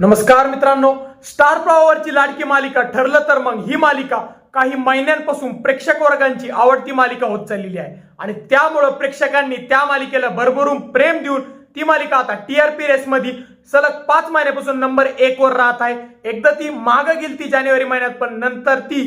नमस्कार मित्रांनो स्टार प्रवाहवरची लाडकी मालिका ठरलं तर मग ही मालिका काही महिन्यांपासून प्रेक्षक वर्गांची आवडती मालिका होत चाललेली आहे. आणि त्यामुळं प्रेक्षकांनी त्या मालिकेला भरभरून प्रेम देऊन ती मालिका आता टीआरपी रेस मध्ये सलग पाच महिन्यापासून नंबर एक वर राहत आहे. एकदा ती मागं गेली ती जानेवारी महिन्यात पण नंतर ती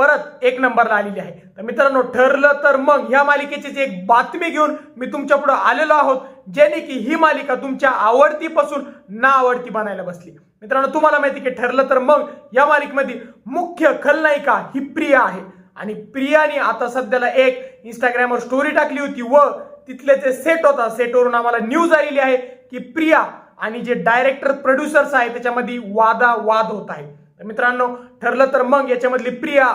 परत एक नंबरला आलेली आहे. तर मित्रांनो ठरलं तर मग ह्या मालिकेची जी एक बातमी घेऊन मी तुमच्यापुढे आलेलो आहोत ज्याने की ही मालिका तुमच्या आवडतीपासून ना आवडती बनायला बसली. मित्रांनो तुम्हाला माहिती की ठरलं तर मग या मालिकेमध्ये मुख्य खलनायिका ही प्रिया आहे. आणि प्रियाने आता सध्याला एक इंस्टाग्रामवर स्टोरी टाकली होती व तिथले जे सेट होता सेटवरून आम्हाला न्यूज आलेली आहे की प्रिया आणि जे डायरेक्टर प्रोड्युसर्स आहे त्याच्यामध्ये वादावाद होत आहे. तर मित्रांनो ठरलं तर मग याच्यामधली प्रिया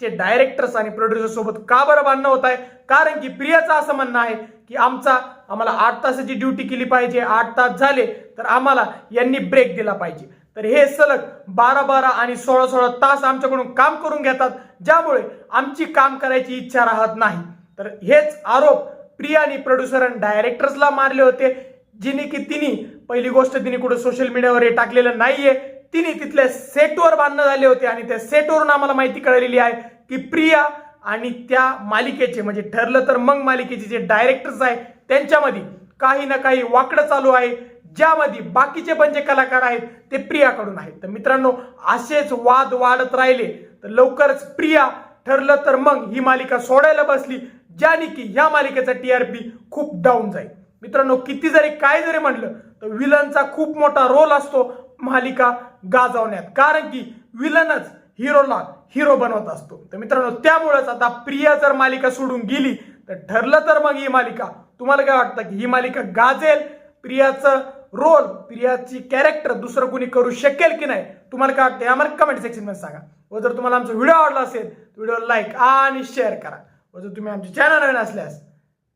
चे डायरेक्टर्स आणि प्रोड्युसर सोबत का बरं भांडणं होत आहे? कारण की प्रियाचं असं म्हणणं आहे की आमचा आम्हाला आठ तासाची ड्युटी केली पाहिजे आठ तास झाले तर आम्हाला यांनी ब्रेक दिला पाहिजे. तर हे सलग बारा बारा आणि सोळा सोळा तास आमच्याकडून काम करून घेतात ज्यामुळे आमची काम करायची इच्छा राहत नाही. तर हेच आरोप प्रियानी प्रोड्युसर आणि डायरेक्टर्सला मारले होते जिने की तिने पहिली गोष्ट तिने कुठं सोशल मीडियावर हे टाकलेलं नाहीये. तिने तिथल्या सेटवर बांधणं झाले होते आणि त्या सेटवरून आम्हाला माहिती कळलेली आहे की प्रिया आणि त्या मालिकेचे म्हणजे ठरलं तर मग मालिकेचे जे डायरेक्टर्स आहे त्यांच्यामध्ये काही ना काही वाकडं चालू आहे ज्यामध्ये बाकीचे पण जे कलाकार आहेत ते प्रियाकडून आहेत. तर मित्रांनो असेच वाद वाढत राहिले. तर लवकरच प्रिया ठरलं तर मग ही मालिका सोडायला बसली ज्याने की ह्या मालिकेचा टीआरपी खूप डाऊन जाईल. मित्रांनो किती जरी काय जरी म्हटलं तर विलनचा खूप मोठा रोल असतो. मालिका गाजवण्यात. कारण की विलनच हिरोला हिरो बनवत असतो. तर मित्रांनो त्यामुळेच आता प्रिया जर मालिका सोडून गेली तर ठरलं तर मग ही मालिका. तुम्हाला काय वाटतं की ही मालिका गाजेल? प्रियाचं रोल प्रियाची कॅरेक्टर दुसरं कोणी करू शकेल की नाही? तुम्हाला काय वाटतं? आम्हाला कमेंट सेक्शनमध्ये सांगा. व जर तुम्हाला आमचा व्हिडिओ आवडला असेल तर व्हिडिओ लाईक आणि शेअर करा. व जर तुम्ही आमचे चॅनल नवीन असल्यास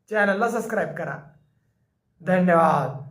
चॅनलला सबस्क्राईब करा. धन्यवाद.